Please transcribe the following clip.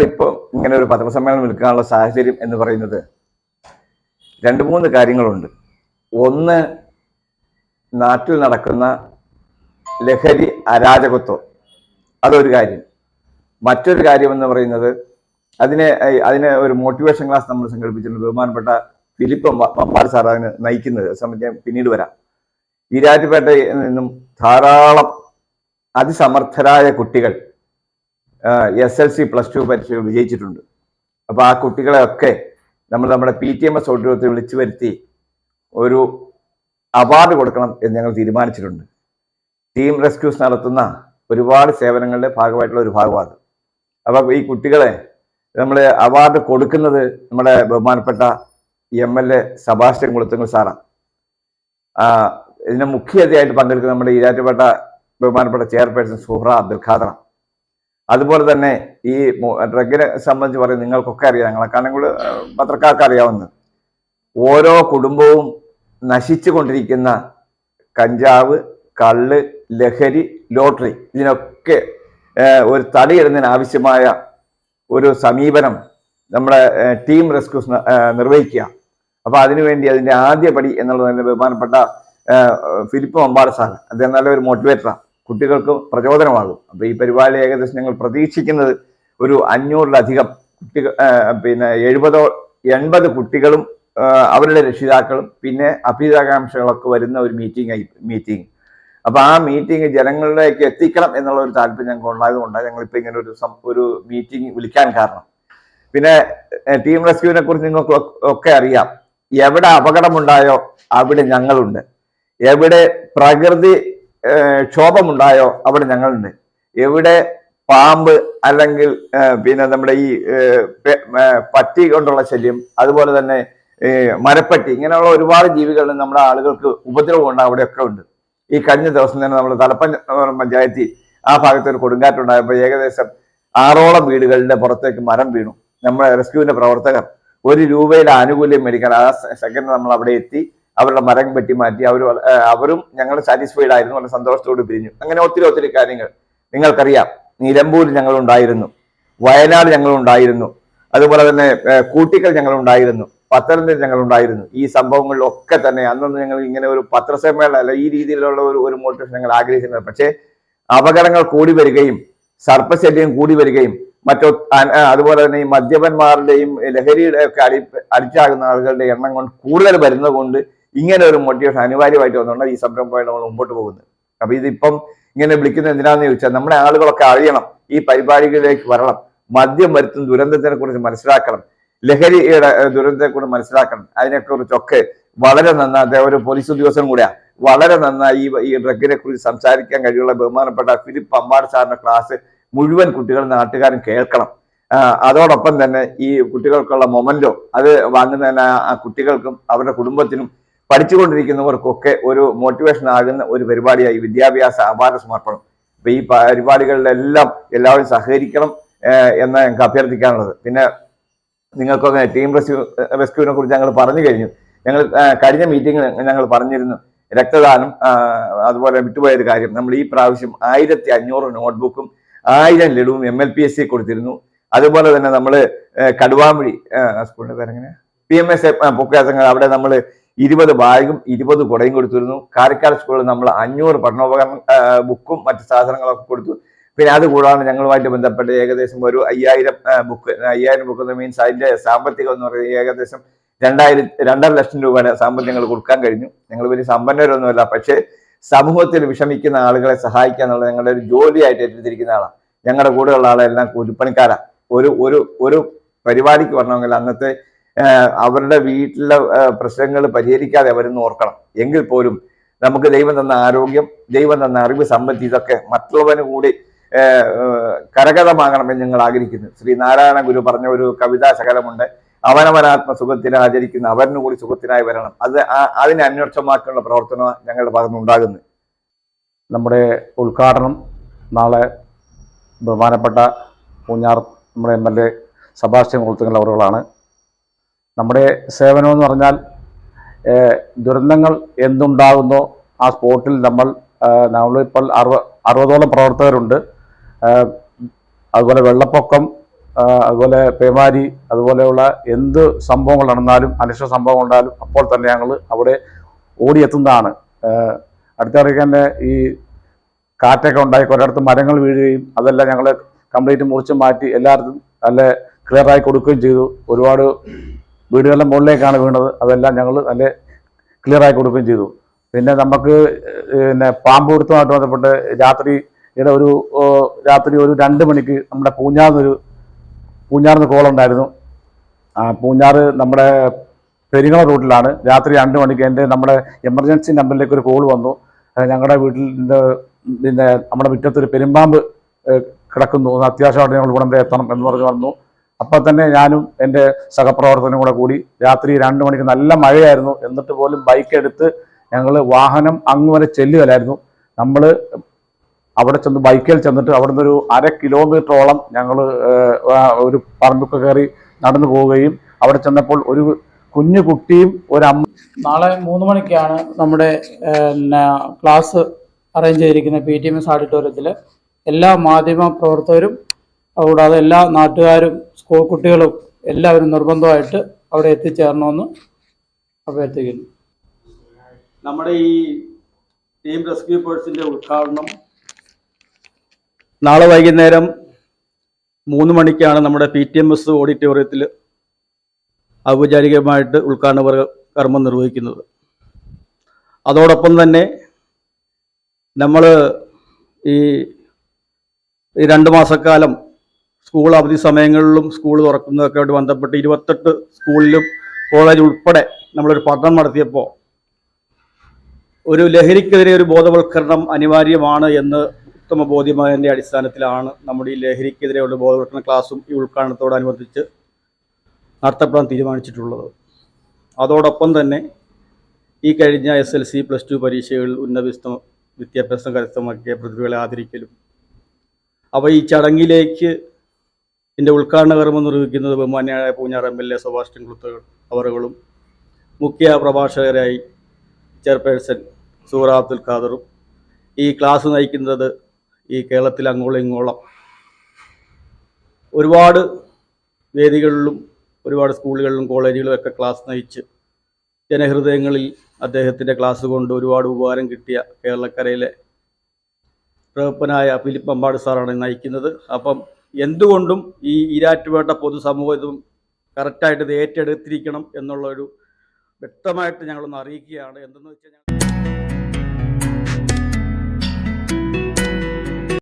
ഇപ്പോൾ ഇങ്ങനെ ഒരു പത്രസമ്മേളനം വിളിക്കാനുള്ള സാഹചര്യം എന്ന് പറയുന്നത് രണ്ട് മൂന്ന് കാര്യങ്ങളുണ്ട്. ഒന്ന് നാട്ടിൽ നടക്കുന്ന ലഹരി അരാജകത്വം. അതൊരു കാര്യം. മറ്റൊരു കാര്യം എന്ന് പറയുന്നത് അതിനെ അതിനെ ഒരു മോട്ടിവേഷൻ ക്ലാസ് നമ്മൾ സംഘടിപ്പിച്ചിട്ടുണ്ട്. ബഹുമാനപ്പെട്ട ഫിലിപ്പ് പമ്പാട് സാർ അതിന് നയിക്കുന്നത്. സംബന്ധിച്ച് പിന്നീട് വരാം. ഈരാറ്റുപേട്ടയിൽ നിന്നും ധാരാളം അതിസമർത്ഥരായ കുട്ടികൾ S L C plus two പരീക്ഷകൾ വിജയിച്ചിട്ടുണ്ട്. അപ്പോൾ ആ കുട്ടികളെയൊക്കെ നമ്മൾ നമ്മുടെ പി ടി എം എസ് ഓഡിറ്റോറിയത്തിൽ വിളിച്ചു വരുത്തി ഒരു അവാർഡ് കൊടുക്കണം എന്ന് ഞങ്ങൾ തീരുമാനിച്ചിട്ടുണ്ട്. ടീം റെസ്ക്യൂസ് നടത്തുന്ന ഒരുപാട് സേവനങ്ങളുടെ ഭാഗമായിട്ടുള്ള ഒരു ഭാഗമാണ് അപ്പോൾ ഈ കുട്ടികളെ നമ്മൾ അവാർഡ് കൊടുക്കുന്നത് നമ്മുടെ ബഹുമാനപ്പെട്ട M L A Sebastian Kulathungal സാറാണ്. ആ, ഇതിന് മുഖ്യ അതിഥിയായിട്ട് പങ്കെടുക്കുന്ന നമ്മുടെ ഈരാറ്റുപേട്ട ബഹുമാനപ്പെട്ട ചെയർപേഴ്സൺ സുഹ്ര അബ്ദുൽ ഖാദറാണ്. അതുപോലെ തന്നെ ഈ ഡ്രഗിനെ സംബന്ധിച്ച് പറയും നിങ്ങൾക്കൊക്കെ അറിയാം ഞങ്ങളെക്കാണെങ്കിൽ പത്രക്കാർക്ക് അറിയാവുന്നത്. ഓരോ കുടുംബവും നശിച്ചു കൊണ്ടിരിക്കുന്ന കഞ്ചാവ് കള്ള് ലഹരി ലോട്ടറി ഇതിനൊക്കെ ഒരു തടയിടുന്നതിന് ആവശ്യമായ ഒരു സമീപനം നമ്മുടെ ടീം റെസ്ക്യൂസ് നിർവഹിക്കുക. അപ്പൊ അതിനുവേണ്ടി അതിന്റെ ആദ്യ പടി എന്നുള്ളത് ബഹുമാനപ്പെട്ട ഫിലിപ്പ് മമ്പാട് സാർ അദ്ദേഹം നല്ലൊരു മോട്ടിവേറ്ററാണ്. കുട്ടികൾക്ക് പ്രചോദനമാകും. അപ്പൊ ഈ പരിപാടി ഏകദേശം ഞങ്ങൾ പ്രതീക്ഷിക്കുന്നത് ഒരു അഞ്ഞൂറിലധികം കുട്ടികൾ പിന്നെ എഴുപതോ എൺപത് കുട്ടികളും അവരുടെ രക്ഷിതാക്കളും പിന്നെ അഭ്യുതാകാംക്ഷകളൊക്കെ വരുന്ന ഒരു മീറ്റിംഗ് മീറ്റിംഗ്. അപ്പൊ ആ മീറ്റിംഗ് ജനങ്ങളിലേക്ക് എത്തിക്കണം എന്നുള്ള ഒരു താല്പര്യം ഞങ്ങൾക്ക് ഉണ്ടായതുകൊണ്ട് ഞങ്ങൾ ഞങ്ങളിപ്പോ ഇങ്ങനെ ഒരു ഒരു മീറ്റിംഗ് വിളിക്കാൻ കാരണം. പിന്നെ ടീം റെസ്ക്യൂവിനെ കുറിച്ച് നിങ്ങൾക്ക് ഒക്കെ അറിയാം. എവിടെ അപകടമുണ്ടായോ അവിടെ ഞങ്ങളുണ്ട്. എവിടെ പ്രകൃതി ക്ഷോഭമുണ്ടായോ? അവിടെ ഞങ്ങളുണ്ട്. എവിടെ പാമ്പ് അല്ലെങ്കിൽ പിന്നെ നമ്മുടെ ഈ പട്ടി കൊണ്ടുള്ള ശല്യം അതുപോലെ തന്നെ മരപ്പട്ടി ഇങ്ങനെയുള്ള ഒരുപാട് ജീവികൾ നമ്മുടെ ആളുകൾക്ക് ഉപദ്രവം ഉണ്ട് അവിടെയൊക്കെ ഉണ്ട്. ഈ കഴിഞ്ഞ ദിവസം തന്നെ നമ്മൾ തലപ്പൻ പഞ്ചായത്തിൽ ആ ഭാഗത്ത് ഒരു കൊടുങ്കാറ്റുണ്ടായപ്പോൾ ഏകദേശം ആറോളം വീടുകളുടെ പുറത്തേക്ക് മരം വീണു. നമ്മുടെ റെസ്ക്യൂവിന്റെ പ്രവർത്തകർ ഒരു രൂപയുടെ ആനുകൂല്യം മേടിക്കാൻ ആ സെക്കൻഡ് നമ്മൾ അവിടെ എത്തി. അവരുടെ മരം വെട്ടി മാറ്റി അവർ അവരും ഞങ്ങൾ സാറ്റിസ്ഫൈഡ് ആയിരുന്നു വളരെ സന്തോഷത്തോട് പിരിഞ്ഞു അങ്ങനെ ഒത്തിരി ഒത്തിരി കാര്യങ്ങൾ. നിങ്ങൾക്കറിയാം നിലമ്പൂർ ഞങ്ങൾ ഉണ്ടായിരുന്നു വയനാട് ഞങ്ങൾ ഉണ്ടായിരുന്നു അതുപോലെ തന്നെ കൂട്ടിക്കൽ ഞങ്ങൾ ഉണ്ടായിരുന്നു പത്തനംതിട്ട ഞങ്ങൾ ഉണ്ടായിരുന്നു. ഈ സംഭവങ്ങളിലൊക്കെ തന്നെ അന്നൊന്നും ഞങ്ങൾ ഇങ്ങനെ ഒരു പത്രസമ്മേളനം അല്ല ഈ രീതിയിലുള്ള ഒരു ഒരു മോട്ടിവേഷൻ ഞങ്ങൾ ആഗ്രഹിക്കുന്നത് പക്ഷേ അപകടങ്ങൾ കൂടി വരികയും സർപ്പശല്യം കൂടി വരികയും മറ്റോ അതുപോലെ തന്നെ ഈ മദ്യപന്മാരുടെയും ലഹരിയുടെ ഒക്കെ അടി അടിച്ചാകുന്ന ആളുകളുടെ എണ്ണം കൊണ്ട് കൂടുതൽ വരുന്നത് കൊണ്ട് ഇങ്ങനെ ഒരു മോട്ടിവേഷൻ അനിവാര്യമായിട്ട് വന്നുകൊണ്ട് ഈ സംരംഭമായിട്ട് നമ്മൾ മുമ്പോട്ട് പോകുന്നത്. അപ്പൊ ഇതിപ്പം ഇങ്ങനെ വിളിക്കുന്നത് എന്തിനാന്ന് ചോദിച്ചാൽ നമ്മുടെ ആളുകളൊക്കെ അറിയണം ഈ പരിപാടികളിലേക്ക് വരണം. മദ്യം വരുത്തുന്ന ദുരന്തത്തിനെ കുറിച്ച് മനസ്സിലാക്കണം. ലഹരിയുടെ ദുരന്തത്തെ ദുരന്തത്തെക്കുറിച്ച് മനസ്സിലാക്കണം. അതിനെക്കുറിച്ചൊക്കെ വളരെ നന്നായി ഒരു പോലീസ് ഉദ്യോഗസ്ഥൻ കൂടെയാണ് വളരെ നന്നായി ഈ ഡ്രഗിനെ കുറിച്ച് സംസാരിക്കാൻ കഴിയുള്ള ബഹുമാനപ്പെട്ട ഫിലിപ്പ് അമ്പാട് സാറിന്റെ ക്ലാസ് മുഴുവൻ കുട്ടികളും നാട്ടുകാരും കേൾക്കണം. അതോടൊപ്പം തന്നെ ഈ കുട്ടികൾക്കുള്ള മൊമെന്റോ അത് വാങ്ങുന്നതിന് ആ- ആ കുട്ടികൾക്കും അവരുടെ കുടുംബത്തിനും പഠിച്ചുകൊണ്ടിരിക്കുന്നവർക്കൊക്കെ ഒരു മോട്ടിവേഷൻ ആകുന്ന ഒരു പരിപാടിയായി വിദ്യാഭ്യാസ അവാർഡ് സമർപ്പണം. അപ്പൊ ഈ പരിപാടികളിലെല്ലാം എല്ലാവരും സഹകരിക്കണം എന്ന് ഞങ്ങൾക്ക് അഭ്യർത്ഥിക്കാനുള്ളത്. പിന്നെ നിങ്ങൾക്കൊക്കെ ടീം റെസ്ക്യൂ റെസ്ക്യൂവിനെ കുറിച്ച് ഞങ്ങൾ പറഞ്ഞു കഴിഞ്ഞു. ഞങ്ങൾ കഴിഞ്ഞ മീറ്റിംഗിൽ ഞങ്ങൾ പറഞ്ഞിരുന്നു രക്തദാനം അതുപോലെ വിട്ടുപോയൊരു കാര്യം. നമ്മൾ ഈ പ്രാവശ്യം ആയിരത്തി അഞ്ഞൂറ് നോട്ട്ബുക്കും ആയിരം ലഡുവും M L P S C കൊടുത്തിരുന്നു. അതുപോലെ തന്നെ നമ്മൾ കടുവാമ്പഴി സ്കൂളിന്റെ പേരെങ്ങനെ പി എം എസ് എ പൊക്കയാസങ്ങൾ അവിടെ നമ്മൾ ഇരുപത് ബാഗും ഇരുപത് കുടയും കൊടുത്തിരുന്നു. കാരക്കാട് സ്കൂളിൽ നമ്മൾ അഞ്ഞൂറ് പഠനോപകരണം ബുക്കും മറ്റു സാധനങ്ങളൊക്കെ കൊടുത്തു. പിന്നെ അത് കൂടാതെ ഞങ്ങളുമായിട്ട് ബന്ധപ്പെട്ട് ഏകദേശം ഒരു അയ്യായിരം ബുക്ക് അയ്യായിരം ബുക്ക് മീൻസ് അതിന്റെ സാമ്പത്തികം എന്ന് പറയുന്നത് ഏകദേശം രണ്ടായിരം രണ്ടര ലക്ഷം രൂപയുടെ സാമ്പത്തികം ഞങ്ങൾ കൊടുക്കാൻ കഴിഞ്ഞു. ഞങ്ങൾ വലിയ സമ്പന്നരൊന്നുമല്ല പക്ഷേ സമൂഹത്തിൽ വിഷമിക്കുന്ന ആളുകളെ സഹായിക്കുക എന്നുള്ളത് ഞങ്ങളുടെ ഒരു ജോലിയായിട്ട് ഏറ്റെടുത്തിരിക്കുന്ന ആളാണ് ഞങ്ങളുടെ കൂടെയുള്ള ആളെല്ലാം കൂലിപ്പണിക്കാരാണ് ഒരു ഒരു ഒരു പരിപാടിക്ക് വരണമെങ്കിൽ അന്നത്തെ അവരുടെ വീട്ടിലെ പ്രശ്നങ്ങൾ പരിഹരിക്കാതെ അവരൊന്ന് ഓർക്കണം. എങ്കിൽ പോലും നമുക്ക് ദൈവം തന്ന ആരോഗ്യം ദൈവം തന്ന അറിവ് സമ്പത്തി ഇതൊക്കെ മറ്റുള്ളവന് കൂടി കരകതമാകണമെന്ന് ഞങ്ങൾ ആഗ്രഹിക്കുന്നു. ശ്രീ നാരായണ ഗുരു പറഞ്ഞ ഒരു കവിതാ ശകലമുണ്ട്. അവനവനാത്മ സുഖത്തിന് ആചരിക്കുന്ന. അവരിന് കൂടി സുഖത്തിനായി വരണം. അത് അതിനെ അന്വേഷമാക്കാനുള്ള പ്രവർത്തനം ഞങ്ങളുടെ ഭാഗത്ത് ഉണ്ടാകുന്നത് നമ്മുടെ ഉദ്ഘാടനം നാളെ ബഹുമാനപ്പെട്ട പൂഞ്ഞാർ നമ്മുടെ M L A Sebastian Kulathungal നമ്മുടെ സേവനമെന്ന് പറഞ്ഞാൽ ദുരന്തങ്ങൾ എന്തുണ്ടാകുന്നോ ആ സ്പോട്ടിൽ നമ്മൾ നമ്മളിപ്പോൾ അറുപ അറുപതോളം പ്രവർത്തകരുണ്ട്. അതുപോലെ വെള്ളപ്പൊക്കം അതുപോലെ പേമാരി അതുപോലെയുള്ള എന്ത് സംഭവങ്ങൾ നടന്നാലും അനിഷ്ട സംഭവങ്ങൾ ഉണ്ടായാലും അപ്പോൾ തന്നെ ഞങ്ങൾ അവിടെ ഓടിയെത്തുന്നതാണ്. അടുത്തിടയ്ക്ക് തന്നെ ഈ കാറ്റൊക്കെ ഉണ്ടായി ഒരിടത്ത് മരങ്ങൾ വീഴുകയും അതെല്ലാം ഞങ്ങൾ കംപ്ലീറ്റ് മുറിച്ച് മാറ്റി എല്ലായിടത്തും നല്ല ക്ലിയറായി കൊടുക്കുകയും ചെയ്തു. ഒരുപാട് വീടുകളുടെ മുകളിലേക്കാണ് വീണത്. അതെല്ലാം ഞങ്ങൾ നല്ല ക്ലിയർ ആയി കൊടുക്കുകയും ചെയ്തു. പിന്നെ നമുക്ക് പിന്നെ പാമ്പ് പിടുത്തമായിട്ട് ബന്ധപ്പെട്ട് രാത്രിയുടെ ഒരു രാത്രി ഒരു രണ്ട് മണിക്ക് നമ്മുടെ പൂഞ്ഞാറിനൊരു പൂഞ്ഞാറിന് കോൾ ഉണ്ടായിരുന്നു ആ പൂഞ്ഞാറ് നമ്മുടെ പെരിങ്ങള റൂട്ടിലാണ്. രാത്രി രണ്ട് മണിക്ക് എന്റെ നമ്മുടെ എമർജൻസി നമ്പറിലേക്ക് ഒരു കോൾ വന്നു. ഞങ്ങളുടെ വീട്ടിൽ പിന്നെ നമ്മുടെ മുറ്റത്തൊരു പെരുമ്പാമ്പ് കിടക്കുന്നു. അത്യാവശ്യമായിട്ട് ഞങ്ങൾ ഇവിടെ എത്തണം എന്ന് പറഞ്ഞു വന്നു. അപ്പോൾ തന്നെ ഞാനും എന്റെ സഹപ്രവർത്തകനും കൂടെ കൂടി രാത്രി രണ്ട് മണിക്ക് നല്ല മഴയായിരുന്നു. എന്നിട്ട് പോലും ബൈക്ക് എടുത്ത് ഞങ്ങൾ വാഹനം അങ്ങ് വരെ ചെല്ലുകയായിരുന്നു നമ്മൾ അവിടെ ചെന്ന് ബൈക്കിൽ ചെന്നിട്ട് അവിടുന്ന് ഒരു അര കിലോമീറ്ററോളം ഞങ്ങൾ ഒരു പറമ്പൊക്കെ കയറി നടന്നു പോവുകയും അവിടെ ചെന്നപ്പോൾ ഒരു കുഞ്ഞു കുട്ടിയും ഒരു അമ്മ നാളെ മൂന്ന് മണിക്കാണ് നമ്മുടെ ക്ലാസ് അറേഞ്ച് ചെയ്തിരിക്കുന്ന പി ടി എം എസ് ഓഡിറ്റോറിയത്തിൽ എല്ലാ മാധ്യമ പ്രവർത്തകരും കൂടാതെ എല്ലാ നാട്ടുകാരും സ്കൂൾ കുട്ടികളും എല്ലാവരും നിർബന്ധമായിട്ട് അവിടെ എത്തിച്ചേരണമെന്ന് അഭ്യർത്ഥിക്കുന്നു. നമ്മുടെ ഈ ടീം റെസ്ക്യൂ ഫോഴ്സിന്റെ ഉദ്ഘാടനം നാളെ വൈകുന്നേരം മൂന്ന് മണിക്കാണ് നമ്മുടെ പി ടി എം എസ് ഓഡിറ്റോറിയത്തിൽ ഔപചാരികമായിട്ട് ഉദ്ഘാടന കർമ്മം നിർവഹിക്കുന്നത്. അതോടൊപ്പം തന്നെ നമ്മൾ ഈ ഈ രണ്ട് മാസക്കാലം സ്കൂൾ അവധി സമയങ്ങളിലും സ്കൂൾ തുറക്കുന്നതൊക്കെ ആയിട്ട് ബന്ധപ്പെട്ട് ഇരുപത്തെട്ട് സ്കൂളിലും കോളേജ് ഉൾപ്പെടെ നമ്മളൊരു പഠനം നടത്തിയപ്പോൾ ഒരു ലഹരിക്കെതിരെ ഒരു ബോധവൽക്കരണം അനിവാര്യമാണ് എന്ന് ഉത്തമ ബോധ്യമായതിന്റെ അടിസ്ഥാനത്തിലാണ് നമ്മുടെ ഈ ലഹരിക്കെതിരെയുള്ള ബോധവൽക്കരണ ക്ലാസ്സും ഈ ഉദ്ഘാടനത്തോടനുബന്ധിച്ച് നടത്തപ്പെടാൻ തീരുമാനിച്ചിട്ടുള്ളത്. അതോടൊപ്പം തന്നെ ഈ കഴിഞ്ഞ S L C plus two പരീക്ഷകളിൽ ഉന്നത വിദ്യാഭ്യാസം കരസ്ഥമാക്കിയ പ്രതിഭകളെ ആദരിക്കലും അപ്പോൾ ഈ ചടങ്ങിലേക്ക് ഇതിന്റെ ഉദ്ഘാടന കർമ്മം നിർവഹിക്കുന്നത് ബഹുമാന്യായ Poonjar M L A Subhash കുത്തകൾ അവറുകളും മുഖ്യ പ്രഭാഷകരായി ചെയർപേഴ്സൺ സൂറ അബ്ദുൽ ഖാദറും. ഈ ക്ലാസ് നയിക്കുന്നത് ഈ കേരളത്തിൽ അങ്ങോളം ഇങ്ങോളം ഒരുപാട് വേദികളിലും ഒരുപാട് സ്കൂളുകളിലും കോളേജുകളിലും ഒക്കെ ക്ലാസ് നയിച്ച് ജനഹൃദയങ്ങളിൽ അദ്ദേഹത്തിന്റെ ക്ലാസ് കൊണ്ട് ഒരുപാട് ഉപകാരം കിട്ടിയ കേരളക്കരയിലെ പ്രഗത്ഭനായ ഫിലിപ്പ് അമ്പാട് സാറാണ് നയിക്കുന്നത്. അപ്പം എന്തുകൊണ്ടും ഈ ഈരാറ്റുപേട്ട പൊതുസമൂഹം ഇതും കറക്റ്റായിട്ട് ഇത് ഏറ്റെടുത്തിരിക്കണം എന്നുള്ളൊരു വ്യക്തമായിട്ട് ഞങ്ങളൊന്ന് അറിയിക്കുകയാണ്. എന്തെന്ന് വെച്ചാൽ